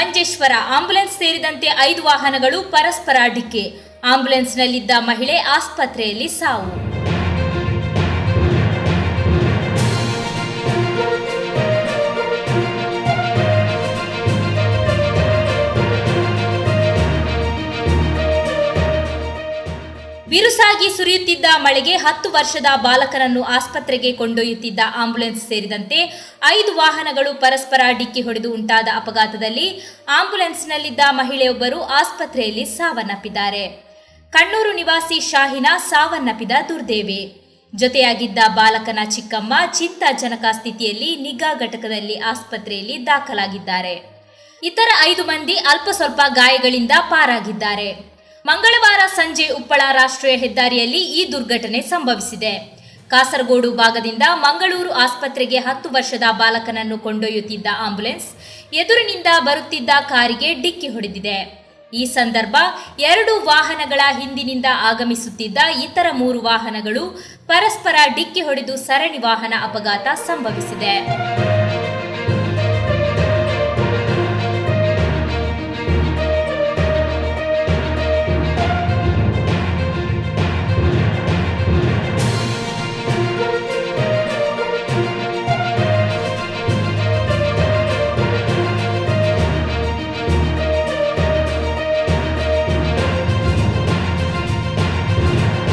Manjeshwar ambulance ಸೇರಿದಂತೆ ಐದು ವಾಹನಗಳು ಪರಸ್ಪರ ಡಿಕ್ಕಿ. ಆಂಬ್ಯುಲೆನ್ಸ್ನಲ್ಲಿದ್ದ ಮಹಿಳೆ ಆಸ್ಪತ್ರೆಯಲ್ಲಿ ಸಾವು. ಬಿರುಸಾಗಿ ಸುರಿಯುತ್ತಿದ್ದ ಮಳೆಗೆ ಹತ್ತು ವರ್ಷದ ಬಾಲಕನನ್ನು ಆಸ್ಪತ್ರೆಗೆ ಕೊಂಡೊಯ್ಯುತ್ತಿದ್ದ ಆಂಬ್ಯುಲೆನ್ಸ್ ಸೇರಿದಂತೆ ಐದು ವಾಹನಗಳು ಪರಸ್ಪರ ಡಿಕ್ಕಿ ಹೊಡೆದು ಉಂಟಾದ ಅಪಘಾತದಲ್ಲಿ ಆಂಬ್ಯುಲೆನ್ಸ್ನಲ್ಲಿದ್ದ ಮಹಿಳೆಯೊಬ್ಬರು ಆಸ್ಪತ್ರೆಯಲ್ಲಿ ಸಾವನ್ನಪ್ಪಿದ್ದಾರೆ. ಕಣ್ಣೂರು ನಿವಾಸಿ ಶಾಹಿನ ಸಾವನ್ನಪ್ಪಿದ ದುರ್ದೇವಿ. ಜೊತೆಯಾಗಿದ್ದ ಬಾಲಕನ ಚಿಕ್ಕಮ್ಮ ಚಿಂತಾಜನಕ ಸ್ಥಿತಿಯಲ್ಲಿ ನಿಗಾ ಘಟಕದಲ್ಲಿ ಆಸ್ಪತ್ರೆಯಲ್ಲಿ ದಾಖಲಾಗಿದ್ದಾರೆ. ಇತರ ಐದು ಮಂದಿ ಅಲ್ಪ ಸ್ವಲ್ಪ ಗಾಯಗಳಿಂದ ಪಾರಾಗಿದ್ದಾರೆ. ಮಂಗಳವಾರ ಸಂಜೆ ಉಪ್ಪಳ ರಾಷ್ಟ್ರೀಯ ಹೆದ್ದಾರಿಯಲ್ಲಿ ಈ ದುರ್ಘಟನೆ ಸಂಭವಿಸಿದೆ. ಕಾಸರಗೋಡು ಭಾಗದಿಂದ ಮಂಗಳೂರು ಆಸ್ಪತ್ರೆಗೆ ಹತ್ತು ವರ್ಷದ ಬಾಲಕನನ್ನು ಕೊಂಡೊಯ್ಯುತ್ತಿದ್ದ ಆಂಬ್ಯುಲೆನ್ಸ್ ಎದುರಿನಿಂದ ಬರುತ್ತಿದ್ದ ಕಾರಿಗೆ ಡಿಕ್ಕಿ ಹೊಡೆದಿದೆ. ಈ ಸಂದರ್ಭ ಎರಡು ವಾಹನಗಳ ಹಿಂದಿನಿಂದ ಆಗಮಿಸುತ್ತಿದ್ದ ಇತರ ಮೂರು ವಾಹನಗಳು ಪರಸ್ಪರ ಡಿಕ್ಕಿ ಹೊಡೆದು ಸರಣಿ ವಾಹನ ಅಪಘಾತ ಸಂಭವಿಸಿದೆ.